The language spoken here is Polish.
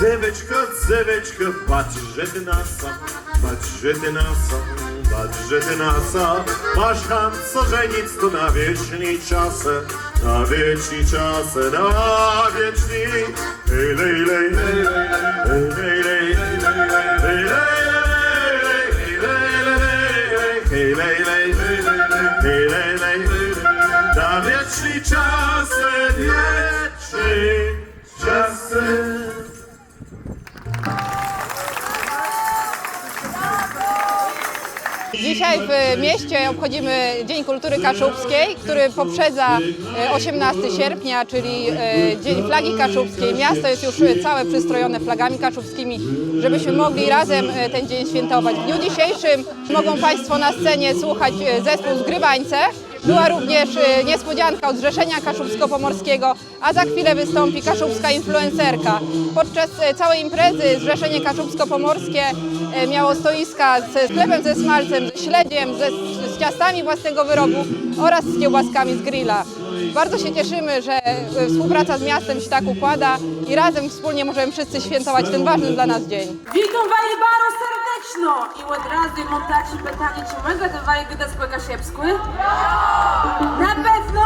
Zyweczko, zyweczko, patrz, że ty nasa, patrz, że ty nasa, patrz, że ty nasa. Masz tam co, że nic to na wieczni czasy, na wieczni czasy, na wieczni. Lej, lej, lej, lej. Hej, lej, lej, hej, lej, lej, na wieczni Dzisiaj w mieście obchodzimy Dzień Kultury Kaszubskiej, który poprzedza e, 18 sierpnia, czyli e, Dzień Flagi Kaszubskiej. Miasto jest już e, całe przystrojone flagami kaszubskimi, żebyśmy mogli razem e, ten dzień świętować. W dniu dzisiejszym mogą Państwo na scenie słuchać e, zespół Zgrywańce. Była również e, niespodzianka od Zrzeszenia Kaszubsko-Pomorskiego, a za chwilę wystąpi kaszubska influencerka. Podczas e, całej imprezy Zrzeszenie Kaszubsko-Pomorskie e, miało stoiska ze sklepem ze smalcem, ze śledziem, ze, z ciastami własnego wyrobu oraz z kiełbaskami z grilla. Bardzo się cieszymy, że e, współpraca z miastem się tak układa i razem wspólnie możemy wszyscy świętować ten ważny dla nas dzień. Witam Wali bardzo serdecznie i od razu mam takie pytanie, czy my zadawali gdy spłyka siepskły? Na pewno!